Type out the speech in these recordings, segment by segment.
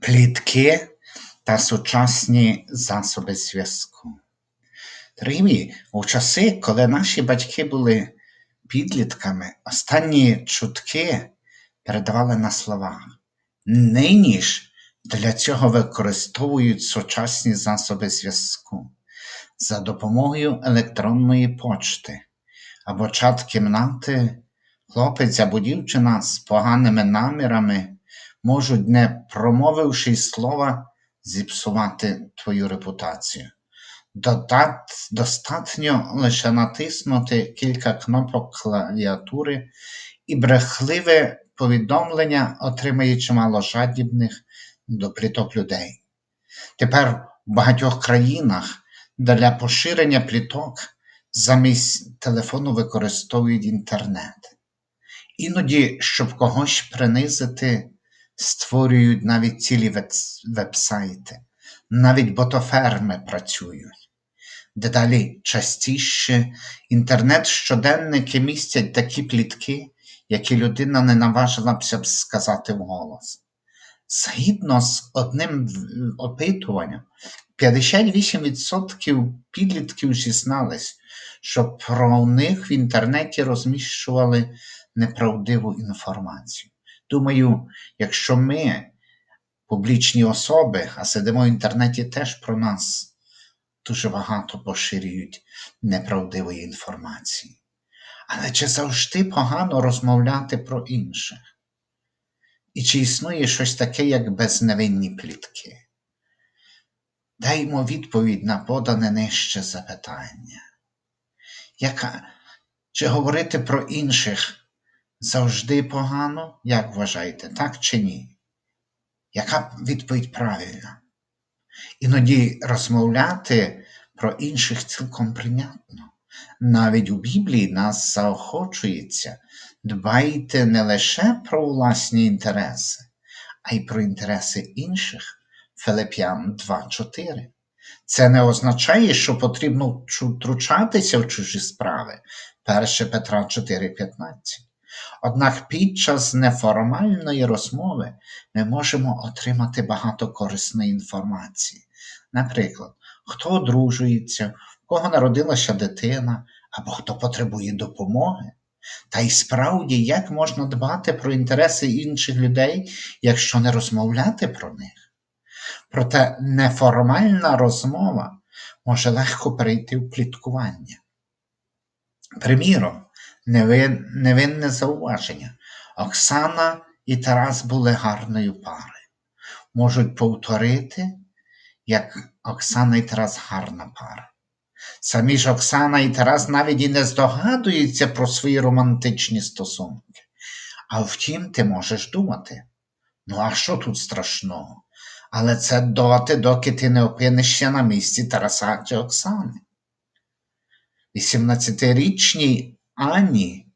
плітки та сучасні засоби зв'язку. Дорогі у часи, коли наші батьки були підлітками, останні чутки передавали на словах. Нині ж для цього використовують сучасні засоби зв'язку за допомогою електронної почти або чат кімнати, хлопець або дівчина з поганими намірами можуть, не промовивши слова, зіпсувати твою репутацію. Додат- Достатньо лише натиснути кілька кнопок клавіатури, і брехливе повідомлення отримає чимало жадібних до пліток людей. Тепер в багатьох країнах для поширення пліток замість телефону використовують інтернет. Іноді, щоб когось принизити, створюють навіть цілі вебсайти, навіть ботоферми працюють. Дедалі частіше інтернет-щоденники містять такі плітки, які людина не наважилася б сказати вголос. Згідно з одним опитуванням, 58% підлітків зізнались, що про них в інтернеті розміщували неправдиву інформацію. Думаю, якщо ми, публічні особи, а сидимо в інтернеті, теж про нас дуже багато поширюють неправдивої інформації. Але чи завжди погано розмовляти про інших? І чи існує щось таке, як безневинні плітки? Даймо відповідь на подане нижче запитання. Яка, чи говорити про інших завжди погано, як вважаєте, так чи ні? Яка відповідь правильна? Іноді розмовляти про інших цілком прийнятно. Навіть у Біблії нас заохочується дбайте не лише про власні інтереси, а й про інтереси інших. Филип'ян 2.4. Це не означає, що потрібно втручатися в чужі справи. 1 Петра 4.15. Однак під час неформальної розмови ми можемо отримати багато корисної інформації. Наприклад, хто одружується, кого народилася дитина, або хто потребує допомоги. Та й справді, як можна дбати про інтереси інших людей, якщо не розмовляти про них? Проте неформальна розмова може легко перейти в пліткування. Приміром, невин- невинне зауваження. Оксана і Тарас були гарною парою. Можуть повторити, як Оксана і Тарас гарна пара. Самі ж Оксана і Тарас навіть і не здогадуються про свої романтичні стосунки. А втім, ти можеш думати: ну а що тут страшного? Але це доти, доки ти не опинишся на місці Тараса чи Оксани. 18-річній Ані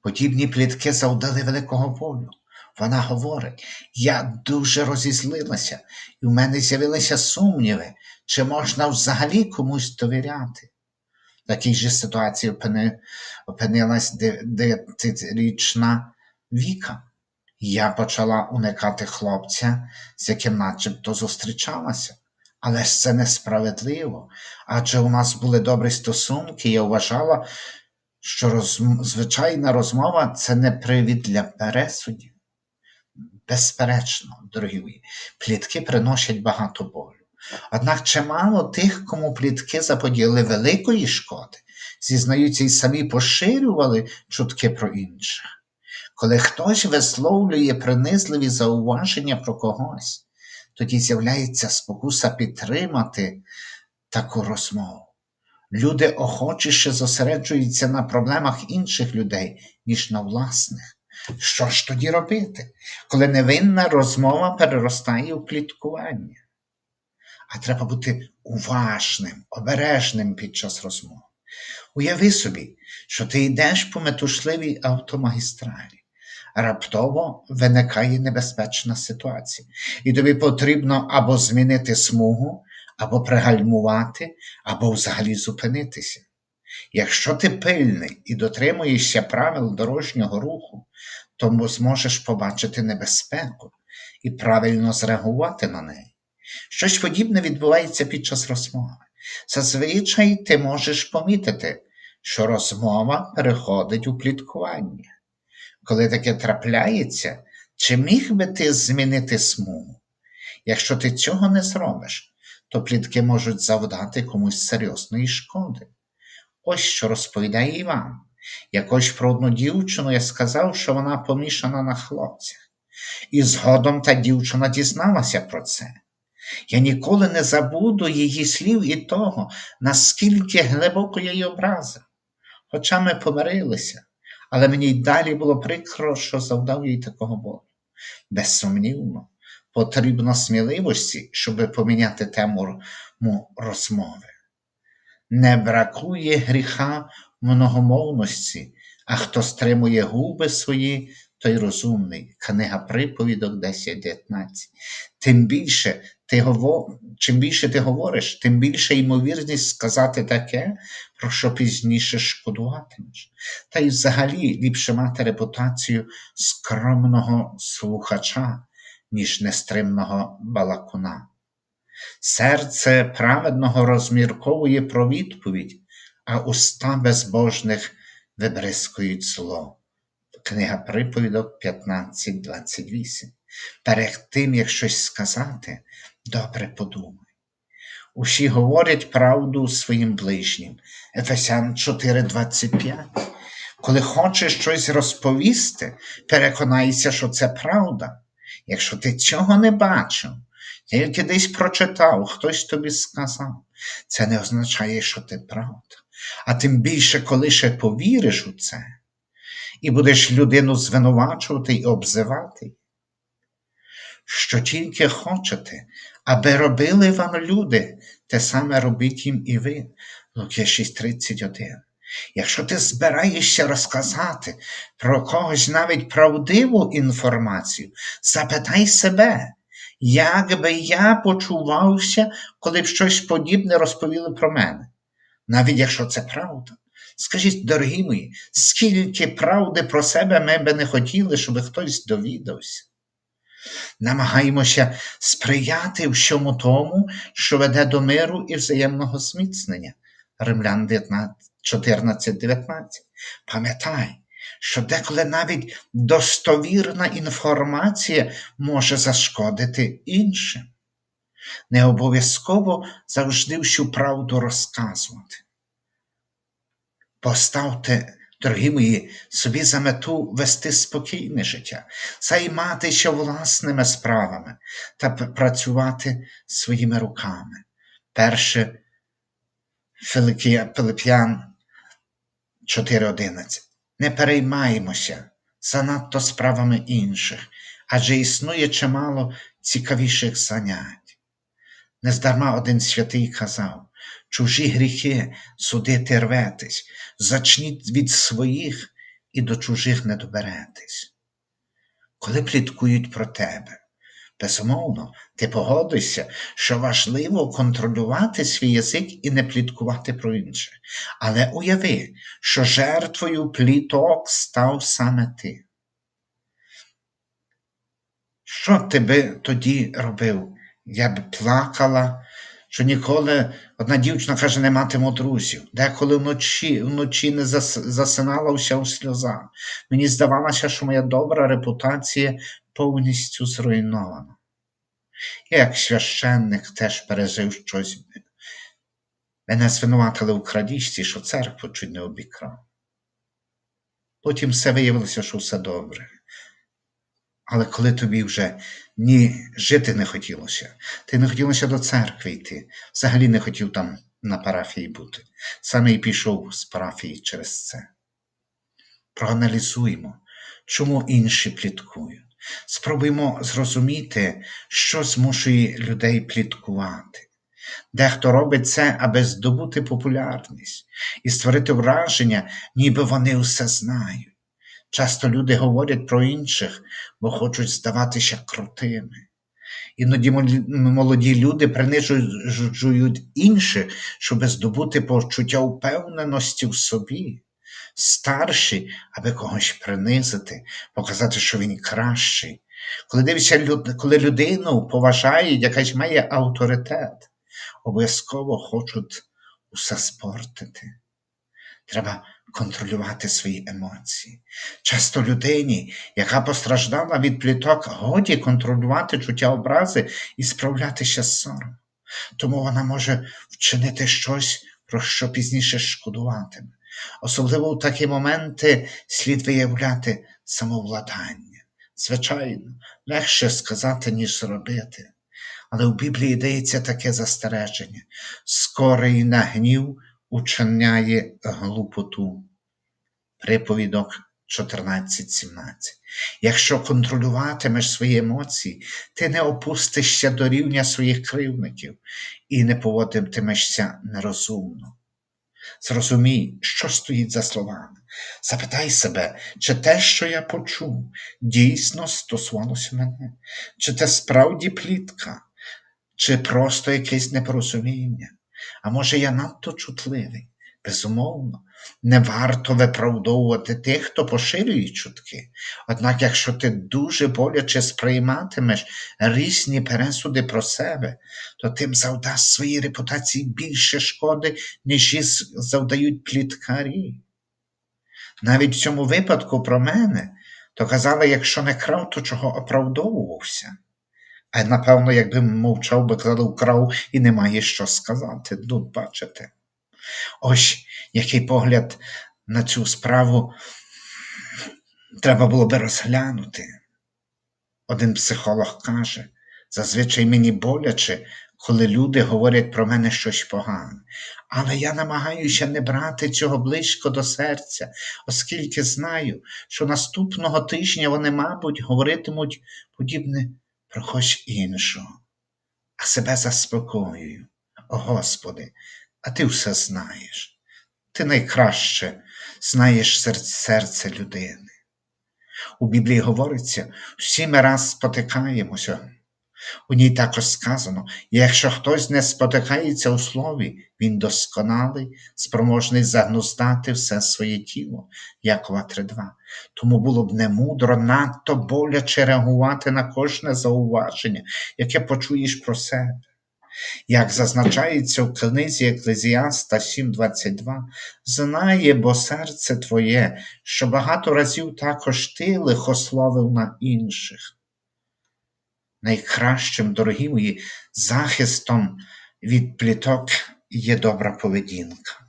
подібні плітки завдали великого болю. Вона говорить: я дуже розізлилася, і в мене з'явилися сумніви, чи можна взагалі комусь довіряти. В такій же ситуації опини- опинилась де- дев'ятирічна Віка. Я почала уникати хлопця, з яким начебто зустрічалася. Але ж це несправедливо, адже у нас були добрі стосунки, я вважала, що розм... звичайна розмова це не привід для пересудів. Безперечно, дорогі мої, плітки приносять багато болю. Однак чимало тих, кому плітки заподіяли великої шкоди, зізнаються і самі поширювали чутки про інших. Коли хтось висловлює принизливі зауваження про когось, тоді з'являється спокуса підтримати таку розмову. Люди охочіше зосереджуються на проблемах інших людей, ніж на власних. Що ж тоді робити, коли невинна розмова переростає у пліткування? А треба бути уважним, обережним під час розмови. Уяви собі, що ти йдеш по метушливій автомагістралі. Раптово виникає небезпечна ситуація, і тобі потрібно або змінити смугу, або пригальмувати, або взагалі зупинитися. Якщо ти пильний і дотримуєшся правил дорожнього руху, то зможеш побачити небезпеку і правильно зреагувати на неї. Щось подібне відбувається під час розмови. Зазвичай ти можеш помітити, що розмова переходить у пліткування. Коли таке трапляється, чи міг би ти змінити смугу? Якщо ти цього не зробиш, то плітки можуть завдати комусь серйозної шкоди. Ось що розповідає Іван. Якось про одну дівчину я сказав, що вона помішана на хлопцях. І згодом та дівчина дізналася про це. Я ніколи не забуду її слів і того, наскільки глибоко я її образив. Хоча ми помирилися, але мені й далі було прикро, що завдав їй такого болю. Безсумнівно, потрібно сміливості, щоб поміняти тему розмови. Не бракує гріха многомовності, а хто стримує губи свої, той розумний. Книга приповідок 10.19. Тим більше ти гово... Чим більше ти говориш, тим більше ймовірність сказати таке, про що пізніше шкодуватимеш. Та й взагалі ліпше мати репутацію скромного слухача, ніж нестримного балакуна. Серце праведного розмірковує про відповідь, а уста безбожних вибризкують зло. Книга приповідок 15.28. Перед тим, як щось сказати, добре подумай. Усі говорять правду своїм ближнім. Ефесян 4:25. Коли хочеш щось розповісти, переконайся, що це правда. Якщо ти цього не бачив, тільки десь прочитав, хтось тобі сказав, це не означає, що ти правда. А тим більше, коли ще повіриш у це, і будеш людину звинувачувати і обзивати, що тільки хочете, аби робили вам люди, те саме робіть їм і ви. Луки 6:31. Якщо ти збираєшся розказати про когось навіть правдиву інформацію, запитай себе, як би я почувався, коли б щось подібне розповіли про мене, навіть якщо це правда. Скажіть, дорогі мої, скільки правди про себе ми би не хотіли, щоб хтось довідався? Намагаємося сприяти всьому тому, що веде до миру і взаємного зміцнення. Римлян 14-19. Пам'ятай, що деколи навіть достовірна інформація може зашкодити іншим. Не обов'язково завжди всю правду розказувати. Поставте, дорогі мої, собі за мету вести спокійне життя, займатися власними справами та працювати своїми руками. Перше Филип'ян 4.11. Не переймаємося занадто справами інших, адже існує чимало цікавіших занять. Нездарма один святий казав, чужі гріхи судити рветесь, зачніть від своїх і до чужих не доберетесь. Коли пліткують про тебе, безумовно, ти погодишся, що важливо контролювати свій язик і не пліткувати про інше. Але уяви, що жертвою пліток став саме ти. Що ти би тоді робив? Я б плакала, що ніколи одна дівчина каже, не матиму друзів. Деколи вночі вночі не засинала вся у сльозах. Мені здавалося, що моя добра репутація повністю зруйнована. Я, як священник, теж пережив щось. Мене звинуватили у крадіжці, що церкву чуть не обікрав. Потім все виявилося, що все добре. Але коли тобі вже ні жити не хотілося, ти не хотілося до церкви йти, взагалі не хотів там на парафії бути. Саме і пішов з парафії через це. Проаналізуємо, чому інші пліткують. Спробуємо зрозуміти, що змушує людей пліткувати. Дехто робить це, аби здобути популярність і створити враження, ніби вони усе знають. Часто люди говорять про інших, бо хочуть здаватися крутими. Іноді молоді люди принижують інших, щоб здобути почуття впевненості в собі, старші, аби когось принизити, показати, що він кращий, Коли дивишся, коли людину поважають, яка має авторитет, обов'язково хочуть усе спортити. Треба контролювати свої емоції. Часто людині, яка постраждала від пліток, годі контролювати чуття образи і справлятися з соромом. Тому вона може вчинити щось, про що пізніше шкодуватиме. Особливо в такі моменти слід виявляти самовладання. Звичайно, легше сказати, ніж зробити. Але в Біблії дається таке застереження: скорий на гнів учиняє глупоту. Приповідок 14.17. Якщо контролюватимеш свої емоції, ти не опустишся до рівня своїх кривників і не поводитимешся нерозумно. Зрозумій, що стоїть за словами. Запитай себе, чи те, що я почув, дійсно стосувалося мене, чи це справді плітка, чи просто якесь непорозуміння. А може, я надто чутливий? Безумовно, не варто виправдовувати тих, хто поширює чутки. Однак, якщо ти дуже боляче сприйматимеш різні пересуди про себе, то тим завдасть своїй репутації більше шкоди, ніж їй завдають пліткарі. Навіть в цьому випадку про мене, то казали, якщо не крав, то чого оправдовувався. А напевно, якби мовчав, би казали, вкрав і немає що сказати. Тут бачите. Ось який погляд на цю справу треба було би розглянути. Один психолог каже, зазвичай мені боляче, коли люди говорять про мене щось погане. Але я намагаюся не брати цього близько до серця, оскільки знаю, що наступного тижня вони, мабуть, говоритимуть подібне про когось іншого, а себе заспокоюю. О Господи, а ти все знаєш. Ти найкраще знаєш серце, людини. У Біблії говориться, всі ми раз спотикаємося. У ній також сказано, якщо хтось не спотикається у слові, він досконалий, спроможний загнуздати все своє тіло, Якова 3.2. Тому було б немудро надто боляче реагувати на кожне зауваження, яке почуєш про себе. Як зазначається в книзі Еклезіаста 7.22, знає, бо серце твоє, що багато разів також ти лихословив на інших. Найкращим, дорогі мої, захистом від пліток є добра поведінка.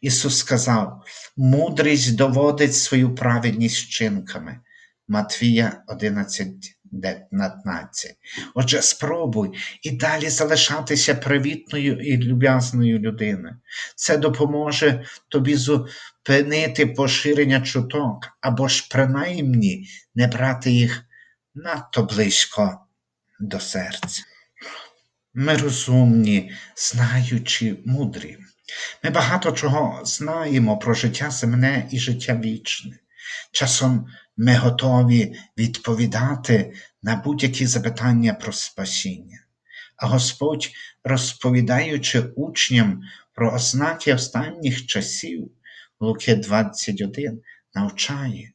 Ісус сказав: мудрість доводить свою праведність вчинками. Матвія 11, 19. Отже, спробуй і далі залишатися привітною і люб'язною людиною. Це допоможе тобі зупинити поширення чуток або ж принаймні не брати їх надто близько до серця. Ми розумні, знаючи, мудрі. Ми багато чого знаємо про життя земне і життя вічне. Часом ми готові відповідати на будь-які запитання про спасіння. А Господь, розповідаючи учням про ознаки останніх часів, Луки 21, навчає,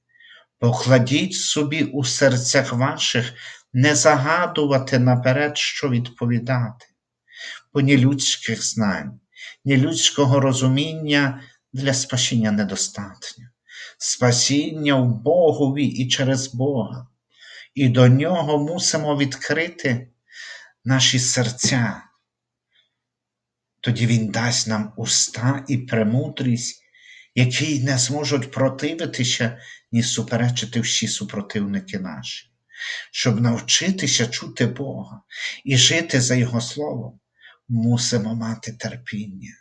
покладіть собі у серцях ваших не загадувати наперед, що відповідати, бо ні людських знань, ні людського розуміння для спасіння недостатньо. Спасіння в Богові і через Бога, і до нього мусимо відкрити наші серця. Тоді Він дасть нам уста і премудрість, які не зможуть противитися, ні суперечити всі супротивники наші. Щоб навчитися чути Бога і жити за Його Словом, мусимо мати терпіння.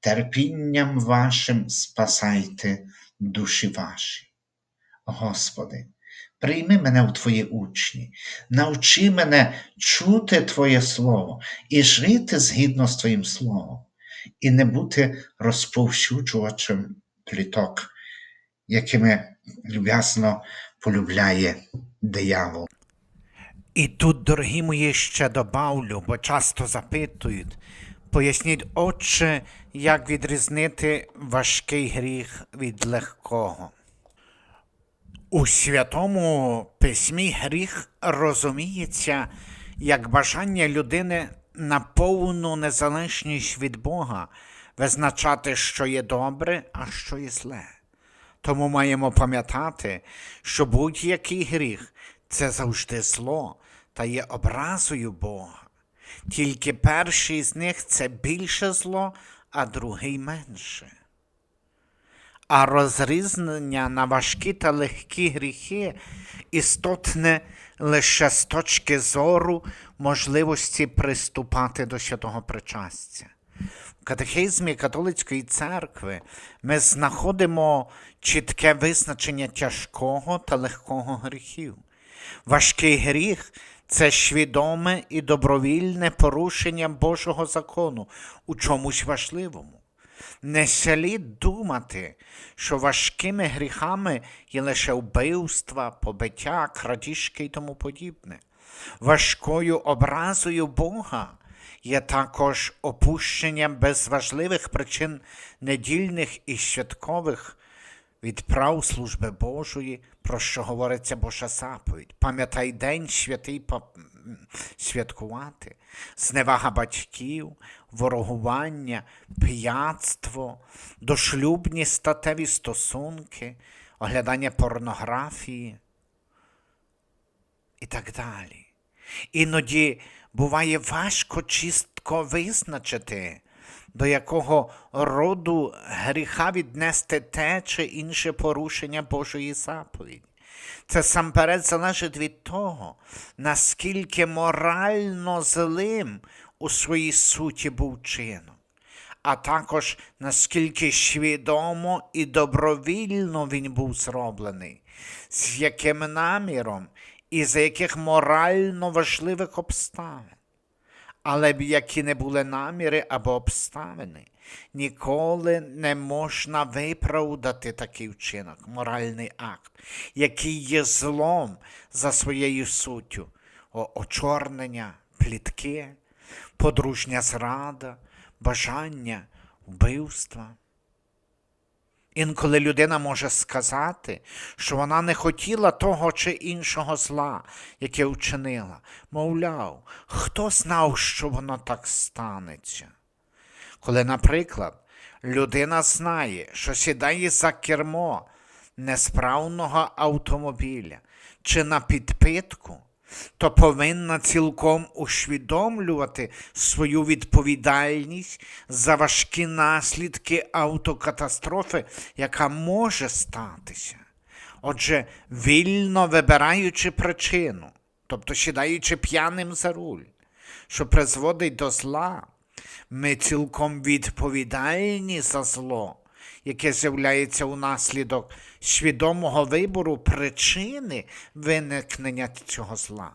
Терпінням вашим спасайте душі ваші. Господи, прийми мене в Твої учні, навчи мене чути Твоє Слово і жити згідно з Твоїм Словом, і не бути розповсюджувачем пліток, якими люб'язно полюбляє диявол. І тут, дорогі мої, ще добавлю, бо часто запитують, поясніть, отче, як відрізнити важкий гріх від легкого. У святому письмі гріх розуміється як бажання людини на повну незалежність від Бога визначати, що є добре, а що є зле. Тому маємо пам'ятати, що будь-який гріх це завжди зло та є образою Бога. Тільки перший з них це більше зло, а другий менше. А розрізнення на важкі та легкі гріхи істотне лише з точки зору можливості приступати до святого причастя. В катехизмі католицької церкви ми знаходимо чітке визначення тяжкого та легкого гріхів. Важкий гріх це свідоме і добровільне порушення Божого закону у чомусь важливому. Не слід думати, що важкими гріхами є лише вбивства, побиття, крадіжки і тому подібне. Важкою образою Бога є також опущення без важливих причин недільних і святкових відправ служби Божої, про що говориться Божа заповідь. Пам'ятай день святий святкувати, зневага батьків, ворогування, п'ятство, дошлюбні статеві стосунки, оглядання порнографії і так далі. Іноді буває важко чітко визначити, до якого роду гріха віднести те чи інше порушення Божої заповіді. Це самперед залежить від того, наскільки морально злим у своїй суті був чином, а також наскільки свідомо і добровільно він був зроблений, з яким наміром і за яких морально важливих обставин. Але б які не були наміри або обставини, ніколи не можна виправдати такий вчинок, моральний акт, який є злом за своєю суттю, очорнення, плітки, подружня зрада, бажання, вбивства. Інколи людина може сказати, що вона не хотіла того чи іншого зла, яке вчинила. Мовляв, хто знав, що воно так станеться? Коли, наприклад, людина знає, що сідає за кермо несправного автомобіля чи на підпитку, то повинна цілком усвідомлювати свою відповідальність за важкі наслідки автокатастрофи, яка може статися. Отже, вільно вибираючи причину, тобто сідаючи п'яним за руль, що призводить до зла, ми цілком відповідальні за зло, яке з'являється унаслідок свідомого вибору причини виникнення цього зла.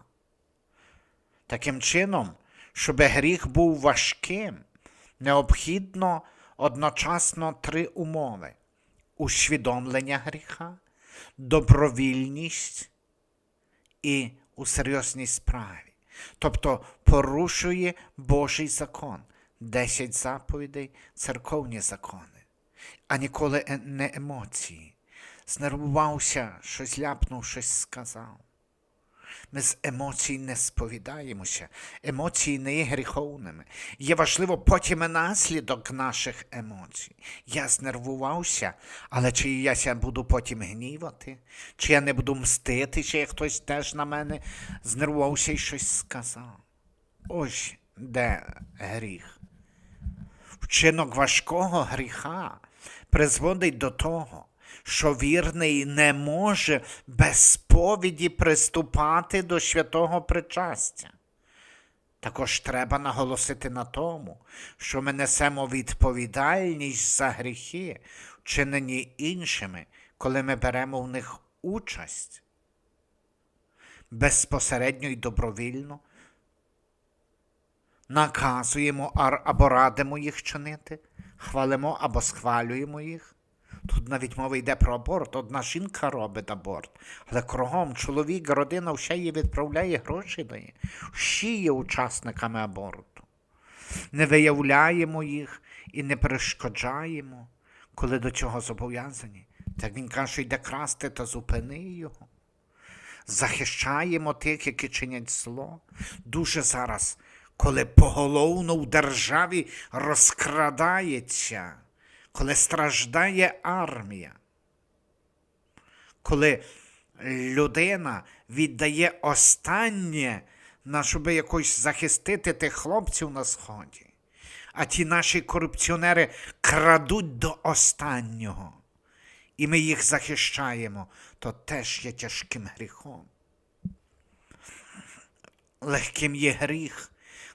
Таким чином, щоб гріх був важким, необхідно одночасно три умови: усвідомлення гріха, добровільність і у серйозній справі. Тобто порушує Божий закон, 10 заповідей, церковні закони, а ніколи е- не емоції. Знервувався, щось ляпнув, щось сказав. Ми з емоцій не сповідаємося. Емоції не є гріховними. Є важливо потім наслідок наших емоцій. Я знервувався, але чи я буду потім гнівати, чи я не буду мстити, чи як хтось теж на мене знервувався і щось сказав. Ось де гріх. Вчинок важкого гріха призводить до того, що вірний не може без сповіді приступати до святого причастя. Також треба наголосити на тому, що ми несемо відповідальність за гріхи, вчинені іншими, коли ми беремо в них участь. Безпосередньо і добровільно наказуємо або радимо їх чинити, хвалимо або схвалюємо їх. Тут навіть мова йде про аборт. Одна жінка робить аборт, але кругом чоловік, родина все її відправляє, гроші дає. Всі є учасниками аборту. Не виявляємо їх і не перешкоджаємо, коли до цього зобов'язані. Так він каже, йде красти, то зупини його. Захищаємо тих, які чинять зло. Дуже зараз, коли поголовно в державі розкрадається, коли страждає армія, коли людина віддає останнє, на щоб якось захистити тих хлопців на сході. А ті наші корупціонери крадуть до останнього, і ми їх захищаємо, то теж є тяжким гріхом. Легким є гріх,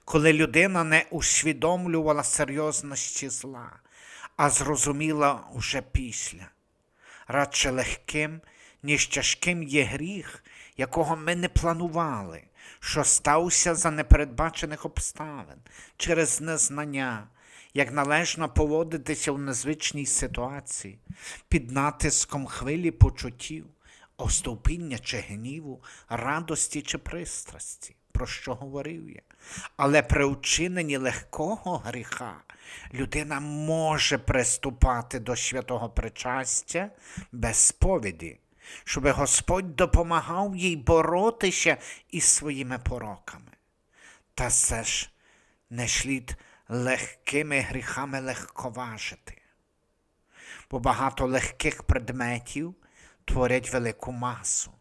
коли людина не усвідомлювала серйозності зла, а зрозуміла уже після. Радше легким, ніж тяжким є гріх, якого ми не планували, що стався за непередбачених обставин, через незнання, як належно поводитися в незвичній ситуації, під натиском хвилі почуттів, остовпіння чи гніву, радості чи пристрасті, про що говорив я. Але при вчиненні легкого гріха людина може приступати до святого причастя без сповіді, щоб Господь допомагав їй боротися із своїми пороками. Та все ж не слід легкими гріхами легковажити бо багато легких предметів творять велику масу.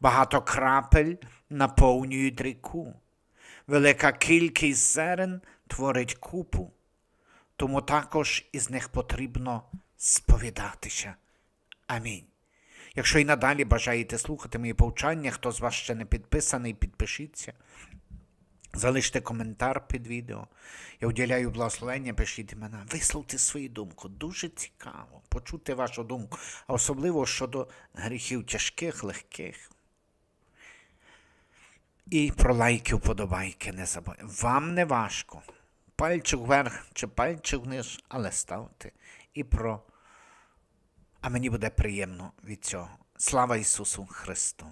Багато крапель наповнюють ріку. Велика кількість зерен творить купу. Тому також із них потрібно сповідатися. Амінь. Якщо і надалі бажаєте слухати мої повчання, хто з вас ще не підписаний, підпишіться. Залиште коментар під відео. Я уділяю благословення, пишіть імена. Висловте свою думку. Дуже цікаво почути вашу думку, а особливо щодо гріхів тяжких, легких. І про лайки, вподобайки не забудьте. Вам не важко. Пальчик вверх чи пальчик вниз, але ставте. І про. А мені буде приємно від цього. Слава Ісусу Христу!